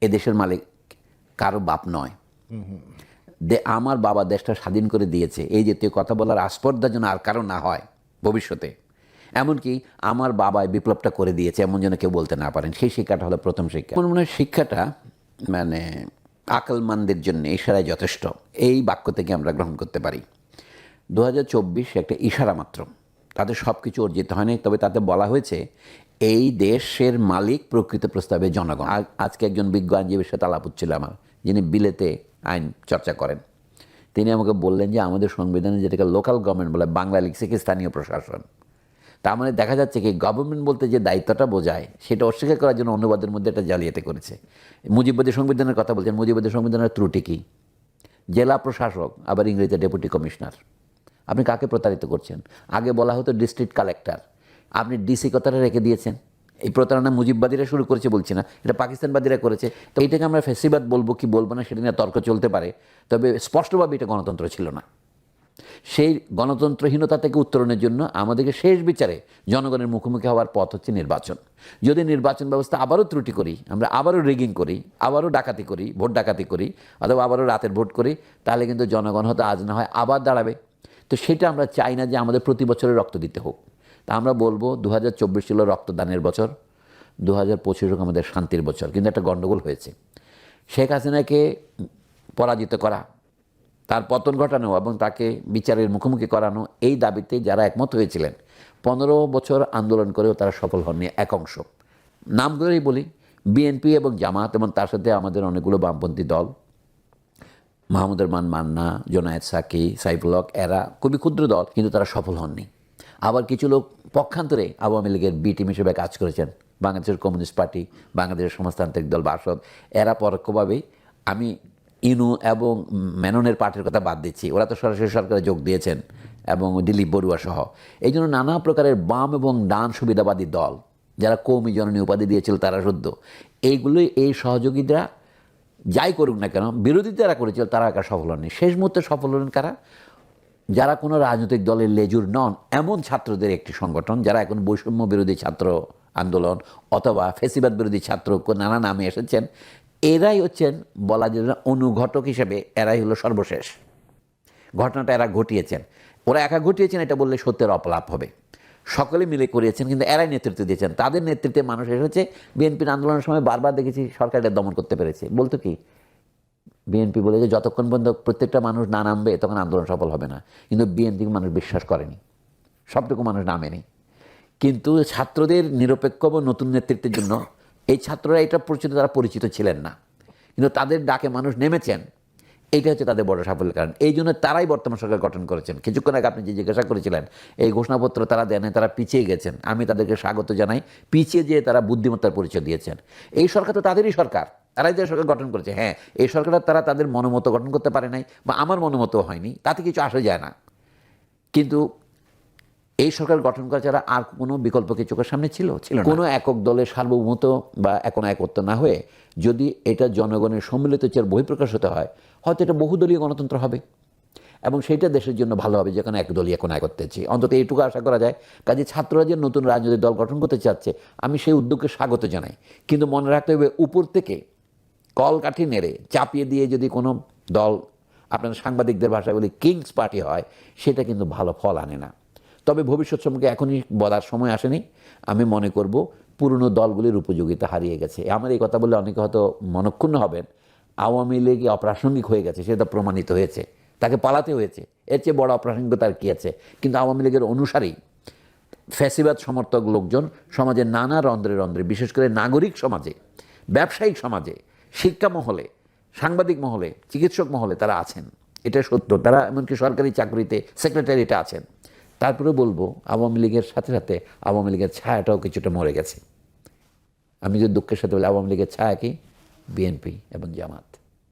এ দেশের মালিক কারও বাপ নয়। দে, আমার বাবা দেশটা স্বাধীন করে দিয়েছে। এই জাতীয় কথা বলার আস্পর্ধা যেন আর কারও না হয় ভবিষ্যতে। এমনকি আমার বাবায় বিপ্লবটা করে দিয়েছে, এমন যেন কেউ বলতে না পারেন। সেই শিক্ষাটা হলো প্রথম শিক্ষা। আমার মনে হয় শিক্ষাটা মানে আকলমানদের জন্য ইশারায় যথেষ্ট। এই বাক্য থেকে আমরা গ্রহণ করতে পারি। দু হাজার চব্বিশ একটা ইশারা মাত্র। তাদের সব কিছু অর্জিত হয়নি। তবে তাতে বলা হয়েছে, এই দেশের মালিক প্রকৃত প্রস্তাবে জনগণ। আজ- আজকে একজন বিজ্ঞ আইনজীবীর সাথে আলাপ হচ্ছিল আমার, যিনি বিলেতে আইন চর্চা করেন। তিনি আমাকে বললেন যে, আমাদের সংবিধানে যেটাকে লোকাল গভর্নমেন্ট বলে বাংলা লিখছে কি স্থানীয় প্রশাসন? তার মানে দেখা যাচ্ছে কি গভর্নমেন্ট বলতে যে দায়িত্বটা বোঝায়, সেটা অস্বীকার করার জন্য অনুবাদের মধ্যে একটা জালিয়াতি করেছে। মুজিববাদী সংবিধানের কথা বলছেন মুজিববাদী সংবিধানের ত্রুটি কী? জেলা প্রশাসক, আবার ইংরেজিতে ডেপুটি কমিশনার। আপনি কাকে প্রতারিত করছেন? আগে বলা হতো ডিস্ট্রিক্ট কালেক্টর আপনি ডিসি কথাটা রেখে দিয়েছেন? এই প্রতারণা মুজিববাদীরা শুরু করেছে বলছি না, এটা পাকিস্তানবাদীরা করেছে। তো এইটাকে আমরা ফেসিবাদ বলব কি বলব না সেটা নিয়ে তর্ক চলতে পারে। তবে স্পষ্টভাবে এটা গণতন্ত্র ছিল না। সেই গণতন্ত্রহীনতা থেকে উত্তরণের জন্য আমাদেরকে শেষ বিচারে জনগণের মুখোমুখি হওয়ার পথ হচ্ছে নির্বাচন। যদি নির্বাচন ব্যবস্থা আবারও ত্রুটি করি, আমরা আবারও রিগিং করি, আবারও ডাকাতি করি, ভোট ডাকাতি করি, অথবা আবারও রাতের ভোট করি, তাহলে কিন্তু জনগণ হয়তো আজ না হয় আবার দাঁড়াবে। তো সেটা আমরা চাই না যে আমাদের প্রতি বছরে রক্ত দিতে হোক। তা আমরা বলব দু হাজার চব্বিশ ছিল রক্তদানের বছর দু হাজার পঁচিশ হোক আমাদের শান্তির বছর। কিন্তু একটা গণ্ডগোল হয়েছে। শেখ হাসিনাকে পরাজিত করা, তার পতন ঘটানো এবং তাকে বিচারের মুখোমুখি করানো, এই দাবিতে যারা একমত হয়েছিলেন, পনেরো বছর আন্দোলন করেও তারা সফল হননি এক অংশ। নাম করেই বলি, বিএনপি এবং জামাত এবং তার সাথে আমাদের অনেকগুলো বামপন্থী দল। মাহমুদুর মান মান্না, জোনায়েদ সাকি, সাইফুল হক, এরা খুবই ক্ষুদ্র দল, কিন্তু তারা সফল হননি। আবার কিছু লোক পক্ষান্তরে আওয়ামী লীগের বি টিম হিসেবে কাজ করেছেন। বাংলাদেশের কমিউনিস্ট পার্টি বাংলাদেশের সমাজতান্ত্রিক দল বাসদ, এরা পরোক্ষভাবেই আমি ইনু এবং মেননের পার্টির কথা বাদ দিচ্ছি। ওরা তো সরাসরি সরকারে যোগ দিয়েছেন এবং দিলীপ বড়ুয়া সহ। এই জন্য নানা প্রকারের বাম এবং ডান সুবিধাবাদী দল, যারা কৌমি জননী উপাধি দিয়েছিল তারা শুদ্ধ। এইগুলোই এই সহযোগীরা যাই করুক না কেন, বিরোধী যারা করেছিল তারা একা সফল হননি। শেষ মুহূর্তে সফল হলেন কারা? যারা কোনো রাজনৈতিক দলের লেজুর নন, এমন ছাত্রদের একটি সংগঠন, যারা এখন বৈষম্য বিরোধী ছাত্র আন্দোলন অথবা ফেসিবাদ বিরোধী ছাত্র নানা নামে এসেছেন, এরাই হচ্ছেন বলা যায় অনুঘটক হিসেবে, এরাই হলো সর্বশেষ। ঘটনাটা এরা ঘটিয়েছেন। ওরা একা ঘটিয়েছেন, এটা বললে সত্যের অপলাপ হবে। সকলে মিলে করিয়েছেন, কিন্তু এরাই নেতৃত্ব দিয়েছেন। তাদের নেতৃত্বে মানুষ এসেছে বিএনপির আন্দোলনের সময় বারবার দেখেছি সরকার এটা দমন করতে পেরেছে। বলতো কি? বিএনপি বলে যে যতক্ষণ পর্যন্ত প্রত্যেকটা মানুষ না নামবে, তখন আন্দোলন সফল হবে না। কিন্তু বিএনপিকে মানুষ বিশ্বাস করেনি। সবটুকু মানুষ নামেনি। কিন্তু ছাত্রদের নিরপেক্ষ এবং নতুন নেতৃত্বের জন্য এই ছাত্ররা এটা পরিচিত, তারা পরিচিত ছিলেন না। কিন্তু তাদের ডাকে মানুষ নেমেছেন। এইটা হচ্ছে তাদের বড় সাফল্যের কারণ। এই জন্য তারাই বর্তমান সরকার গঠন করেছেন। কিছুক্ষণ আগে আপনি যে জিজ্ঞাসা করেছিলেন, এই ঘোষণাপত্র তারা দেন তারা পিছিয়ে গেছেন। আমি তাদেরকে স্বাগত জানাই। পিছিয়ে যেয়ে তারা বুদ্ধিমত্তার পরিচয় দিয়েছেন। এই সরকার তো তাদেরই সরকার। তারাই যে সরকার গঠন করেছে। হ্যাঁ এই সরকারটা তারা তাদের মনোমতো গঠন করতে পারে নাই বা আমার মনোমতো হয়নি। তাতে কিছু আসা যায় না। কিন্তু এই সরকার গঠন করা ছাড়া আর কোনো বিকল্প কি চোখের সামনে ছিল? ছিল কোনো একক দলের সার্বভৌমত বা এখন একত্র না হয়ে যদি এটা জনগণের সম্মিলিত চেয়ার বহিঃপ্রকাশ হতে হয় হয়তো এটা বহুদলীয় গণতন্ত্র হবে। এবং সেইটা দেশের জন্য ভালো হবে যেখানে একদলীয় এখন একত্রেছি অন্তত এইটুকু আশা করা যায়। কাজে ছাত্ররা যে নতুন রাজনৈতিক দল গঠন করতে চাচ্ছে আমি সেই উদ্যোগকে স্বাগত জানাই। কিন্তু মনে রাখতে হবে উপর থেকে কলকাঠি নেড়ে চাপিয়ে দিয়ে যদি কোনো দল আপনার সাংবাদিকদের ভাষায় বলি কিংস পার্টি হয় সেটা কিন্তু ভালো ফল আনে না। তবে ভবিষ্যৎ সম্পর্কে এখনই বলার সময় আসেনি। আমি মনে করব পুরনো দলগুলির উপযোগিতা হারিয়ে গেছে। আমার এই কথা বলে অনেকে হয়তো মনক্ষুণ্ণ হবেন। আওয়ামী লীগ অপ্রাসঙ্গিক হয়ে গেছে, সেটা প্রমাণিত হয়েছে। তাকে পালাতে হয়েছে। এর চেয়ে বড় অপ্রাসঙ্গিকতা আর কী আছে? কিন্তু আওয়ামী লীগের অনুসারী, ফ্যাসিবাদ সমর্থক লোকজন সমাজের নানা রন্ধ্রে রন্ধ্রে, বিশেষ করে নাগরিক সমাজে, ব্যবসায়িক সমাজে, শিক্ষা মহলে, সাংবাদিক মহলে, চিকিৎসক মহলে তারা আছেন। এটা সত্য। তারা এমনকি সরকারি চাকরিতে সেক্রেটারিটা আছেন। তারপরে বলব, আওয়ামী লীগের সাথে সাথে আওয়ামী লীগের ছায়াটাও কিছুটা মরে গেছে। আমি যদি দুঃখের সাথে বলি, আওয়ামী লীগের ছায়া কি? বিএনপি এবং জামাত।